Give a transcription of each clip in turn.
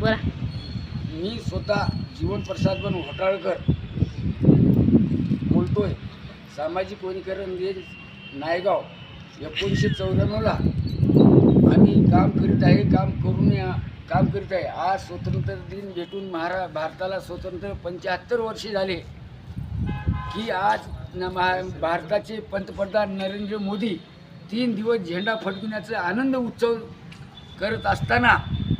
बोला. मी स्वतः जीवन प्रसाद बन घोटाळकर बोलतोय. सामाजिक वनीकरण रेंज नायगाव एकोणीसशे चौऱ्याण्णवला आम्ही काम करीत आहे काम करून या काम करीत आहे. आज स्वतंत्र दिन भेटून महारा भारताला स्वतंत्र पंच्याहत्तर वर्षे झाले. की आज न महा भारताचे पंतप्रधान नरेंद्र मोदी तीन दिवस झेंडा फडकण्याचा आनंद उत्सव करत असताना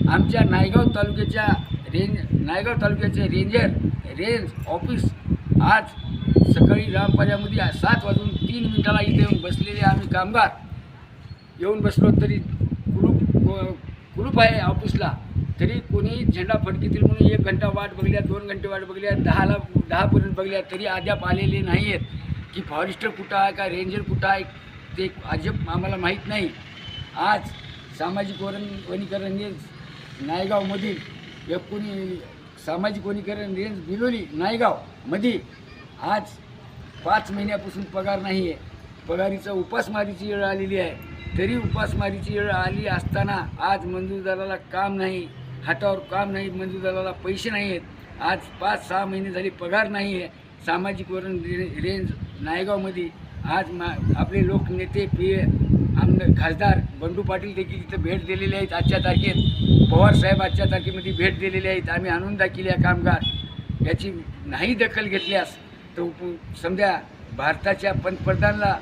आमच्या नायगाव तालुक्याच्या रेंज नायगाव तालुक्याचे रेंजर रेंज ऑफिस आज सकाळी रामपाऱ्यामध्ये सात वाजून तीन मिनिटाला इथे येऊन बसलेले आम्ही कामगार. येऊन बसलो तरी कुलूप ग्रुप कुलूप आहे ऑफिसला. तरी कोणी झेंडा फडकीतील म्हणून एक घंटा वाट बघल्या दोन घंटे वाट बघल्या दहाला दहापर्यंत बघल्या तरी अद्याप आलेले नाही आहेत. की फॉरेस्टर कुठं आहे का रेंजर कुठं आहे ते अजब आम्हाला माहीत नाही. आज सामाजिक वरण वनीकरण नायगावमधील एकोणी सामाजिक वनीकरण रेंज बिलोली नायगावमध्ये आज पाच महिन्यापासून पगार नाही आहे. पगारीचा उपासमारीची वेळ आलेली आहे. तरी उपासमारीची वेळ आली असताना आज मंजूरदाराला काम नाही. हातावर काम नाही मंजूरदाराला पैसे नाही आहेत. आज पाच सहा महिने झाले पगार नाही आहे. सामाजिक वरण रेंज नायगावमध्ये आज मा आपले लोकनेते पी आम खासदार बंडू पाटील देखील इथं भेट दिलेले आहेत आजच्या तारखेत. पवार साहेब आजच्या तारखेमध्ये भेट दिलेले आहेत. आम्ही आणून दाखिले आहे कामगार. याची नाही दखल घेतल्यास तर समजा भारताच्या पंतप्रधानाला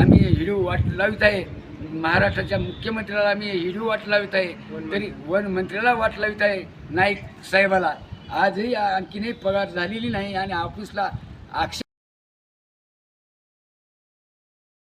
आम्ही हिडू वाट लावित आहे. महाराष्ट्राच्या मुख्यमंत्र्याला आम्ही हिडू वाट लावित आहे. तरी वन मंत्र्याला वाट लावित आहे नाईक साहेबाला. आजही आणखीनही पगार झालेली नाही आणि ऑफिसला आक्षेप